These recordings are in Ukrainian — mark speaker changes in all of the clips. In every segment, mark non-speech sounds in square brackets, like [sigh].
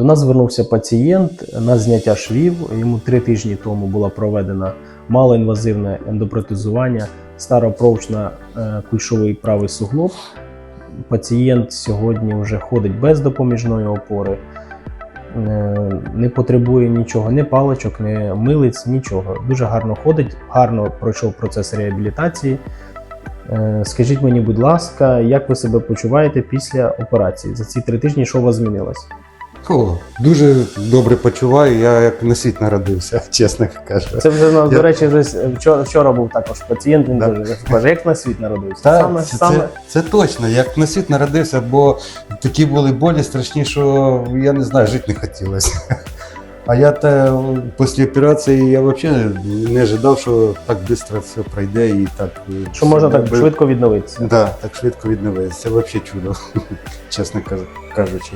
Speaker 1: До нас звернувся пацієнт на зняття швів. Йому три тижні тому було проведено малоінвазивне ендопротезування, старопрочна е, кульшовий правий суглоб. Пацієнт сьогодні вже ходить без допоміжної опори, е, не потребує нічого, ні паличок, ні милиць, нічого. Дуже гарно ходить, гарно пройшов процес реабілітації. Е, Скажіть мені, будь ласка, як ви себе почуваєте після операції? За ці три тижні що у вас змінилось?
Speaker 2: О, дуже добре почуваю, я як на світ народився, [laughs] чесно кажучи.
Speaker 1: Це вже ну,
Speaker 2: Я-
Speaker 1: до речі, вже вчора, вчора був також пацієнт. Він
Speaker 2: Да.
Speaker 1: дуже каже, як на світ народився.
Speaker 2: Так,
Speaker 1: саме,
Speaker 2: це,
Speaker 1: саме
Speaker 2: це, це точно, як на світ народився, бо такі були болі страшні, що я не знаю, жити не хотілося. А я те після операції я взагалі не ожидав, що так швидко все пройде і так.
Speaker 1: що можна так
Speaker 2: якби-
Speaker 1: швидко відновитися.
Speaker 2: Да, так швидко відновилися. Це взагалі чудо, [laughs] чесно кажучи.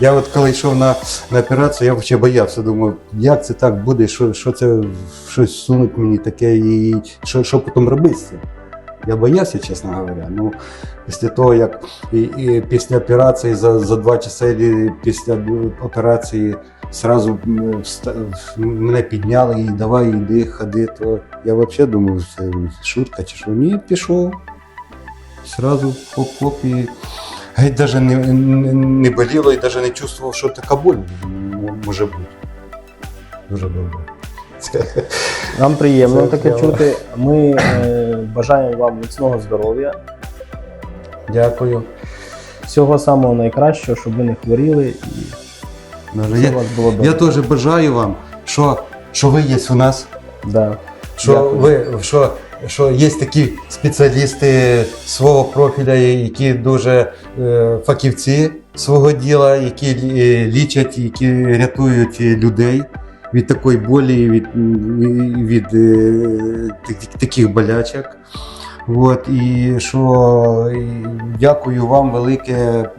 Speaker 2: Я от коли йшов на, на операцію, я взагалі боявся, думав, як це так буде, що, що це щось сунуть мені таке, і що, що потім робити з цим. Я боявся, чесно говоря. Ну, після того, як і, і після операції за, за два часи після операції сразу мене підняли і давай йди, ходи, то я взагалі думав, це шутка чи що. Ні, пішов. Сразу хоп-хоп і геть даже не, не, не боліло і навіть не чувствував, що така боль може бути. Дуже добре. [laughs]
Speaker 1: Нам приємно
Speaker 2: Це
Speaker 1: таке чути. Ми е, бажаємо вам міцного здоров'я,
Speaker 2: Дякую.
Speaker 1: всього самого найкращого, щоб ви не хворіли і
Speaker 2: Дуже Я,
Speaker 1: у вас було
Speaker 2: я теж бажаю вам, що, що ви є у нас.
Speaker 1: Да.
Speaker 2: Що
Speaker 1: Дякую.
Speaker 2: ви що, що є такі спеціалісти свого профіля, які дуже е, фахівці свого діла, які е, лічать, які рятують людей від такої болі, від, м, від е, таких болячок. От, і що і дякую вам велике,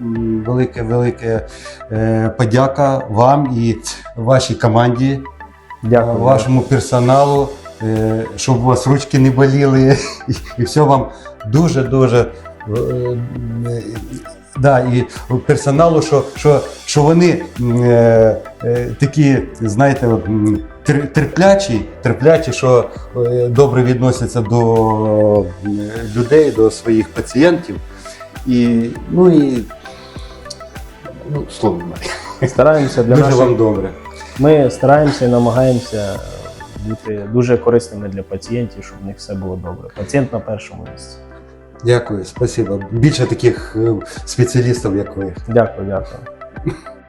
Speaker 2: велике, велике е, подяка вам і вашій команді
Speaker 1: Дякую.
Speaker 2: вашому персоналу, е, щоб у вас ручки не боліли, і, [laughs] і все вам дуже-дуже. е, е, Да, і персоналу, що, що, що вони е, е, такі, знаєте, тер- терплячі, терплячі, що е, добре відносяться до е, людей, до своїх пацієнтів. І, ну і ну, слово немає.
Speaker 1: Стараємося для
Speaker 2: Дуже
Speaker 1: наших
Speaker 2: вам добре.
Speaker 1: Ми стараємося і намагаємося бути дуже корисними для пацієнтів, щоб в них все було добре. Пацієнт на першому місці.
Speaker 2: Дякую, спасибо. Більше таких е, спеціалістів, як ви.
Speaker 1: Дякую, дякую.